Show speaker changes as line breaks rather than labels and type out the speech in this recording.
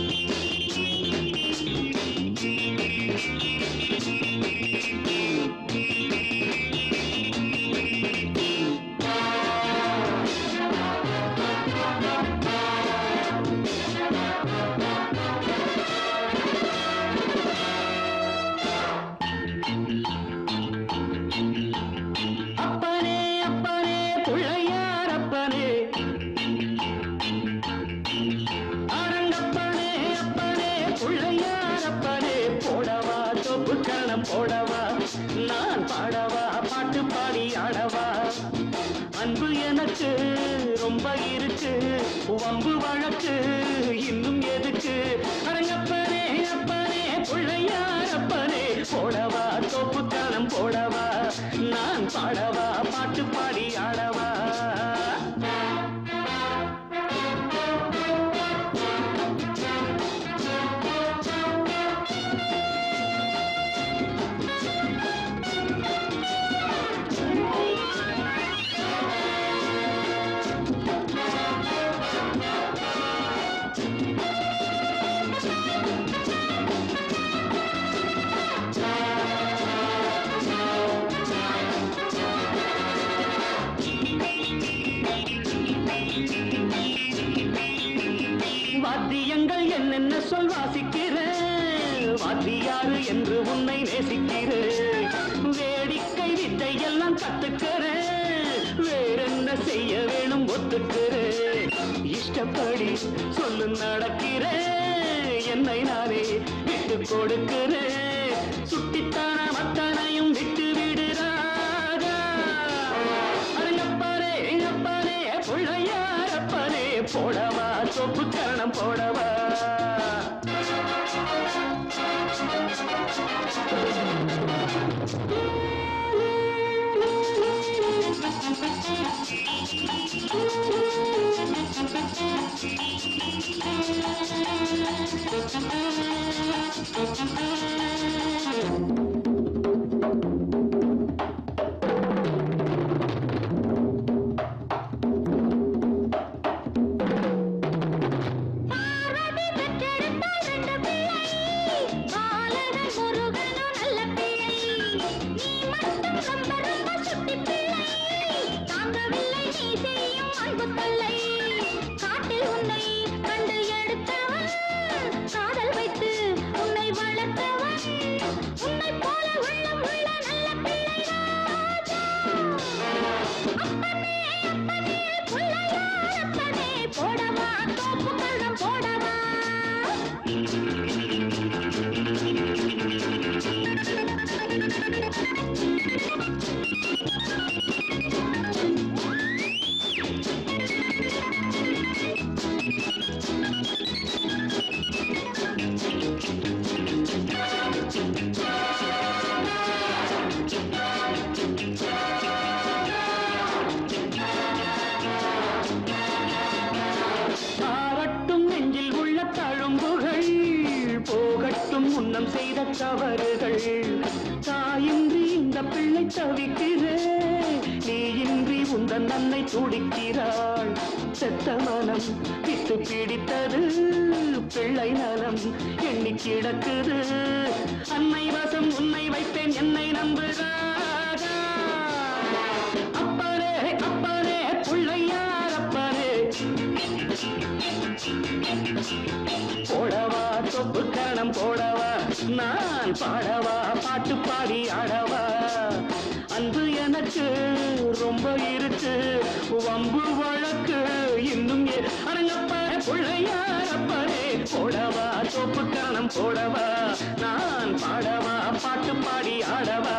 அப்பனே போடவா போடவா? நான் பாடவா? பாட்டு பாடி ஆடவா? அன்பு எனக்கு ரொம்ப இருக்கு. வம்பு வழக்கு இன்னும் எதுக்கு? அரங்கப்பனே அப்பனே பிள்ளையார் அப்பனே போடவா? தொப்பு வாத்தியங்கள் என்னென்ன சொல் வாசிக்கிற? வாத்தியாறு என்று உன்னை நேசிக்கிற. வேடிக்கை வித்தை எல்லாம் கத்துக்கிற. வேறென்ன செய்ய வேணும் ஒத்துக்கிற. இஷ்டப்படி சொல்லு நடக்கிற. என்னை நானே விட்டு கொடுக்கிறேன் சொப்பு கரணம் போடவா
Thank you. போடவா தோப்பு கள்ளம் போடவா.
போகட்டும் செய்த தவறுகள். தாயின்றி இந்த பிள்ளை தவிக்கிறேன் நீ இன்றி உந்தன் அன்னை துடிக்கிறாள். செத்த மனம் விட்டு பிடித்தது. பிள்ளை நலம் எண்ணி கிடக்குது. நான் பாடவா பாட்டு பாடி ஆடவா? அன்பு எனக்கு ரொம்ப இருக்கு. வம்பு வழக்கு இன்னும் எ- பிள்ளையாரப்பரே போடவா சோப்பு கரணம் போடவா? நான் பாடவா பாட்டு பாடி ஆடவா?